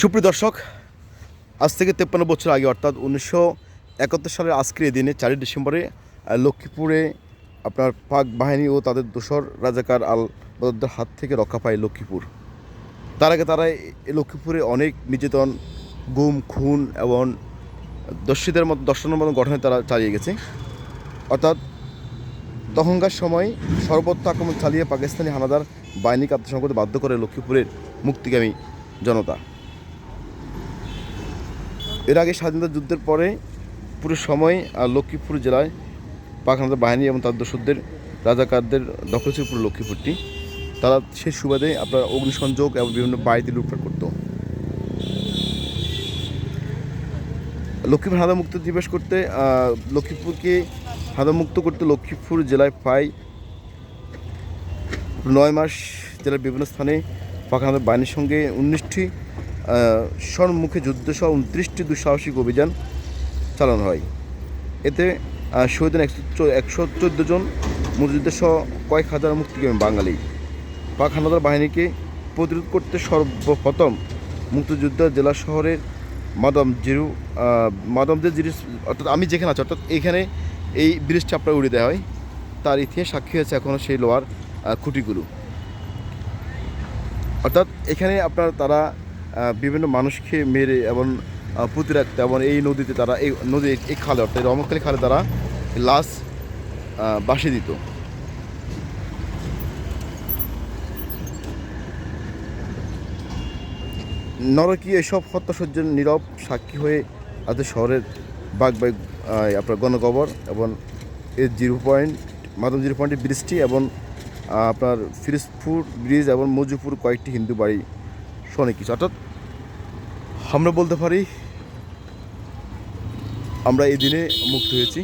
সুপ্রিয় দর্শক, আজ থেকে তেপ্পান্ন বছর আগে, অর্থাৎ উনিশশো একাত্তর সালের আজকের এই দিনে চারই ডিসেম্বরে লক্ষ্মীপুরে আপনার পাক বাহিনী ও তাদের দোসর রাজাকার আল বদরদের হাত থেকে রক্ষা পায় লক্ষ্মীপুর। তার আগে তারা লক্ষ্মীপুরে অনেক নির্যাতন, গুম, খুন এবং দস্যুদের মতো, দর্শনের মতো গঠনে তারা চালিয়ে গেছে। অর্থাৎ তখনকার সময় সর্বত্র আক্রমণ চালিয়ে পাকিস্তানি হানাদার বাহিনীকে করতে বাধ্য করে লক্ষ্মীপুরের মুক্তিগামী জনতা। এর আগে স্বাধীনতা যুদ্ধের পরে পুরো সময় লক্ষ্মীপুর জেলায় পাক হানাদার বাহিনী এবং তার দস্যুদের রাজাকারদের দখল ছিল পুরো লক্ষ্মীপুরটি। তারা সেই সুবাদে আপনার অগ্নিসংযোগ এবং বিভিন্ন বাড়িতে লুটপাট করতো। লক্ষ্মীপুর হাদা মুক্ত দিবস করতে লক্ষ্মীপুরকে হাদা মুক্ত করতে লক্ষ্মীপুর জেলায় প্রায় নয় মাস জেলার বিভিন্ন স্থানে পাখানাদের বাহিনীর সঙ্গে উনিশটি সম্মুখে যুদ্ধ সহ উনত্রিশটি দুঃসাহসিক অভিযান চালানো হয়। এতে শহীদ একশো একশো চোদ্দ জন, মুক্তিযুদ্ধের সহ কয়েক হাজার মুক্তিগামী বাঙালি। পাক হানাদার বাহিনীকে প্রতিরোধ করতে সর্বপ্রথম মুক্তিযুদ্ধ জেলা শহরের মাদম জিরু মাদমদের জিরু অর্থাৎ আমি যেখানে আছি, অর্থাৎ এইখানে এই ব্রিজটা আপনার উড়ে দেওয়া হয়। তার ইতিহাস সাক্ষী হয়েছে এখনও সেই লোহার খুঁটিগুলো। অর্থাৎ এখানে আপনার তারা বিভিন্ন মানুষকে মেরে এবং পুঁতে রাখতে এবং এই নদীতে তারা এই নদী এই খালে, অর্থাৎ রহমতখালী খালে তারা লাশ বাসে দিত। নরকি এসব হত্যাসজ্জের নীরব সাক্ষী হয়ে আজ শহরের বাগ বাগ আপনার গণকবর এবং এর জিরো পয়েন্ট মাদম জিরো পয়েন্টের ব্রিজটি এবং আপনার ফিরিজপুর ব্রিজ এবং মজুপুর কয়েকটি হিন্দু বাড়ি অনেক কিছু। অর্থাৎ আমরা বলতে পারি আমরা এই দিনে মুক্ত হয়েছি।